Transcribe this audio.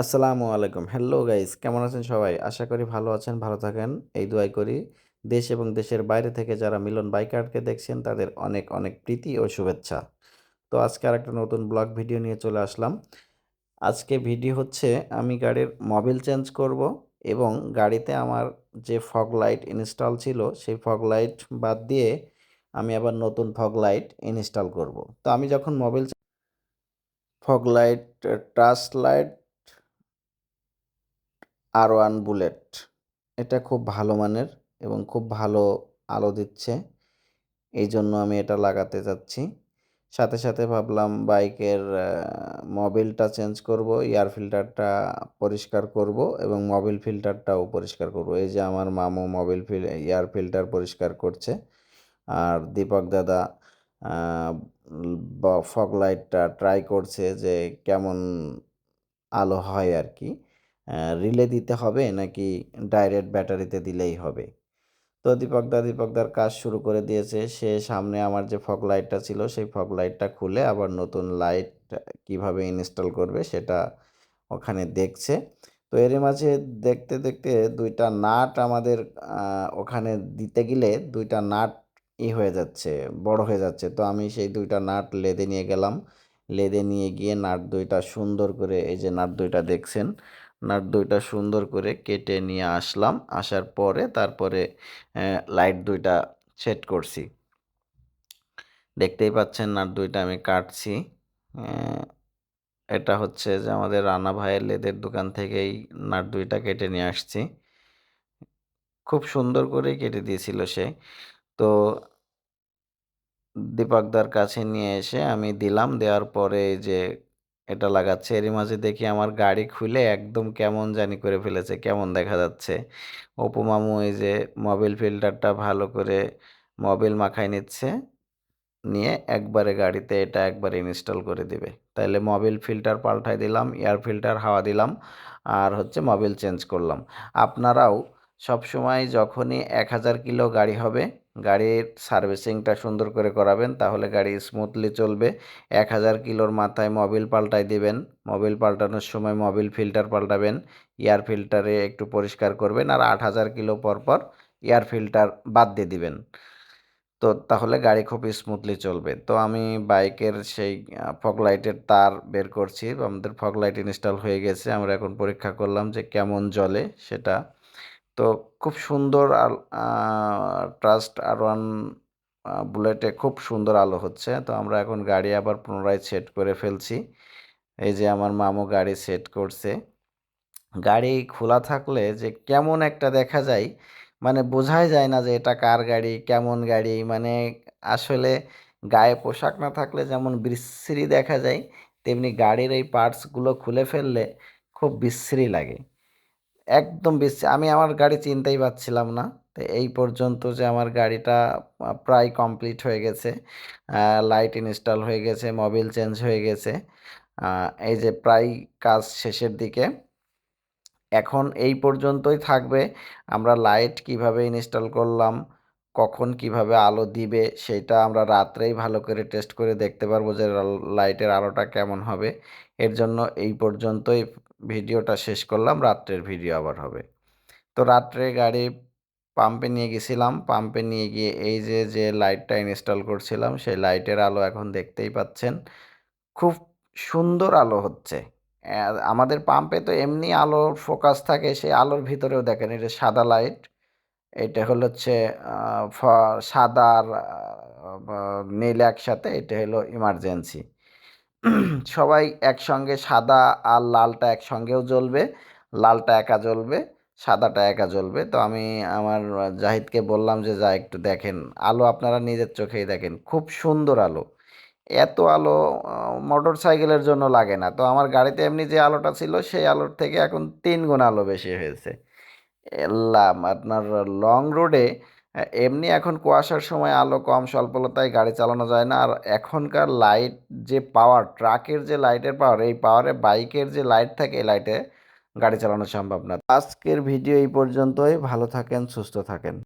আসসালামু আলাইকুম। Hello guys কেমন আছেন সবাই? আশা করি ভালো আছেন, ভালো থাকেন। এই দোয়াই করি, দেশ এবং দেশের বাইরে থেকে যারা মিলন বাইকারকে দেখছেন, তাদের অনেক অনেক প্রীতি ও শুভেচ্ছা। তো আজকে আর একটা নতুন ব্লগ ভিডিও নিয়ে চলে আসলাম। আজকে ভিডিও হচ্ছে, আমি গাড়ির মোবিল চেঞ্জ করব এবং গাড়িতে আমার যে ফগ লাইট ইনস্টল ছিল, সেই ফগ লাইট বাদ দিয়ে আমি আবার নতুন ফগ লাইট ইনস্টল করব। তো আমি যখন mobile fog light touch light আর ওয়ান বুলেট এটা খুব ভালো মানের এবং খুব ভালো আলো দিচ্ছে। এই জন্য আমি এটা লাগাতে যাচ্ছি। সাথে সাথে ভাবলাম বাইকের মোবিলটা চেঞ্জ করব এয়ার ফিল্টারটা পরিষ্কার করব এবং মোবিল ফিল্টারটাও পরিষ্কার করব। এই যে আমার মামু মোবিল ফিল এয়ার ফিল্টার পরিষ্কার করছে। আর দীপক দাদা ফগ লাইটটা ট্রাই করছে যে কেমন আলো হয় আর কি। রিলে দিতে হবে নাকি ডাইরেক্ট ব্যাটারিতে দিলেই হবে? তো দীপকদা দীপকদার কাজ শুরু করে দিয়েছে। সে সামনে আমার যে ফগ লাইটটা ছিল, সেই ফগ লাইটটা খুলে আবার নতুন লাইট কীভাবে ইনস্টল করবে সেটা ওখানে দেখছে। তো এর মাঝে দেখতে দেখতে দুইটা নাট আমাদের ওখানে দিতে গেলে দুইটা নাট ই হয়ে যাচ্ছে, বড় হয়ে যাচ্ছে। তো আমি সেই দুইটা নাট লেদে নিয়ে গেলাম। লেদে নিয়ে গিয়ে নাট দুইটা সুন্দর করে এই যে নাট দুইটা দেখছেন নাট দুইটা সুন্দর করে কেটে নিয়ে আসলাম। আসার পরে তারপরে লাইট দুইটা সেট করছি। দেখতেই পাচ্ছেন নাট দুইটা আমি কাটছি। এটা হচ্ছে যে আমাদের রানা ভাইয়ের লেদের দোকান থেকেই নাট দুইটা কেটে নিয়ে আসছি। খুব সুন্দর করেই কেটে দিয়েছিল সে। তো দীপকদার কাছে নিয়ে এসে আমি দিলাম। দেওয়ার পরে যে এটা লাগাচ্ছে। এরই মাঝে দেখি আমার গাড়ি খুলে একদম কেমন জানি করে ফেলেছে, কেমন দেখা যাচ্ছে। অপু মামু এই যে মোবিল ফিল্টারটা ভালো করে মোবিল মাখাই নিচ্ছে, নিয়ে একবারে গাড়িতে এটা একবারে ইনস্টল করে দিবে। তাইলে মোবিল ফিল্টার পাল্টাই দিলাম এয়ার ফিল্টার হাওয়া দিলাম, আর হচ্ছে মোবিল চেঞ্জ করলাম। আপনারাও সবসময় যখনই এক হাজার কিলো গাড়ি হবে, গাড়ির সার্ভিসিংটা সুন্দর করে করাবেন, তাহলে গাড়ি স্মুথলি চলবে। এক হাজার কিলোর মাথায় মোবিল পাল্টাই দিবেন মোবিল পাল্টানোর সময় মোবিল ফিল্টার পাল্টাবেন এয়ার ফিল্টারে একটু পরিষ্কার করবেন আর আট হাজার কিলো পর পর এয়ার ফিল্টার বাদ দিয়ে দিবেন। তো তাহলে গাড়ি খুব স্মুথলি চলবে। তো আমি বাইকের সেই ফগ লাইটের তার বের করছি, আমাদের ফগ লাইট ইনস্টল হয়ে গেছে, আমরা এখন পরীক্ষা করলাম যে কেমন জ্বলে সেটা। তো খুব সুন্দর ট্রাস্ট আর ওয়ান বুলেটে খুব সুন্দর আলো হচ্ছে। তো আমরা এখন গাড়ি আবার পুনরায় সেট করে ফেলছি। এই যে আমার মামু গাড়ি সেট করছে। গাড়ি খোলা থাকলে যে কেমন একটা দেখা যায় মানে বোঝাই যায় না যে এটা কার গাড়ি, কেমন গাড়ি মানে আসলে গায়ে পোশাক না থাকলে যেমন বিশ্রী দেখা যায়, তেমনি গাড়ির এই পার্টসগুলো খুলে ফেললে খুব বিশ্রী লাগে। একদম বেশি, আমি আমার গাড়ি চিনতেই পারছিলাম না। তো এই পর্যন্ত যে আমার গাড়িটা প্রায় কমপ্লিট হয়ে গেছে। লাইট ইনস্টল হয়ে গেছে মোবিল চেঞ্জ হয়ে গেছে। এই যে প্রায় কাজ শেষের দিকে। এখন এই পর্যন্তই থাকবে। আমরা লাইট কীভাবে ইনস্টল করলাম, কখন কীভাবে আলো দিবে, সেটা আমরা রাত্রেই ভালো করে টেস্ট করে দেখতে পারব যে লাইটের আলোটা কেমন হবে। এর জন্য এই পর্যন্তই ভিডিওটা শেষ করলাম, রাত্রের ভিডিও আবার হবে। তো রাত্রে গাড়ি পাম্পে নিয়ে গেছিলাম পাম্পে নিয়ে গিয়ে এই যে যে লাইটটা ইনস্টল করছিলাম, সেই লাইটের আলো এখন দেখতেই পাচ্ছেন, খুব সুন্দর আলো হচ্ছে। আমাদের পাম্পে তো এমনি আলোর ফোকাস থাকে, সেই আলোর ভিতরেও দেখেন এটা সাদা লাইট এটা হলো হচ্ছে সাদা আর নীল একসাথে, এটা হলো ইমার্জেন্সি সবাই একসঙ্গে সাদা আর লালটা একসঙ্গেও জ্বলবে, লালটা একা জ্বলবে, সাদাটা একা জ্বলবে। তো আমি আমার জাহিদকে বললাম যে, যা একটু দেখেন, আলো আপনারা নিজের চোখেই দেখেন, খুব সুন্দর আলো। এত আলো মোটর সাইকেলের জন্য লাগে না। তো আমার গাড়িতে এমনি যে আলোটা ছিল, সেই আলোর থেকে এখন তিন গুণ আলো বেশি হয়েছে। আপনার লং রোডে এমনি এখন কুয়াশার সময় আলো কম স্বল্পলতায় গাড়ি চালানো যায় না। আর এখনকার লাইট যে পাওয়ার ট্রাকের যে লাইটের পাওয়ার এই পাওয়ারে বাইকের যে লাইট থাকে, এই লাইটে গাড়ি চালানো সম্ভব না। আজকের ভিডিও এই পর্যন্তই। ভালো থাকেন, সুস্থ থাকেন।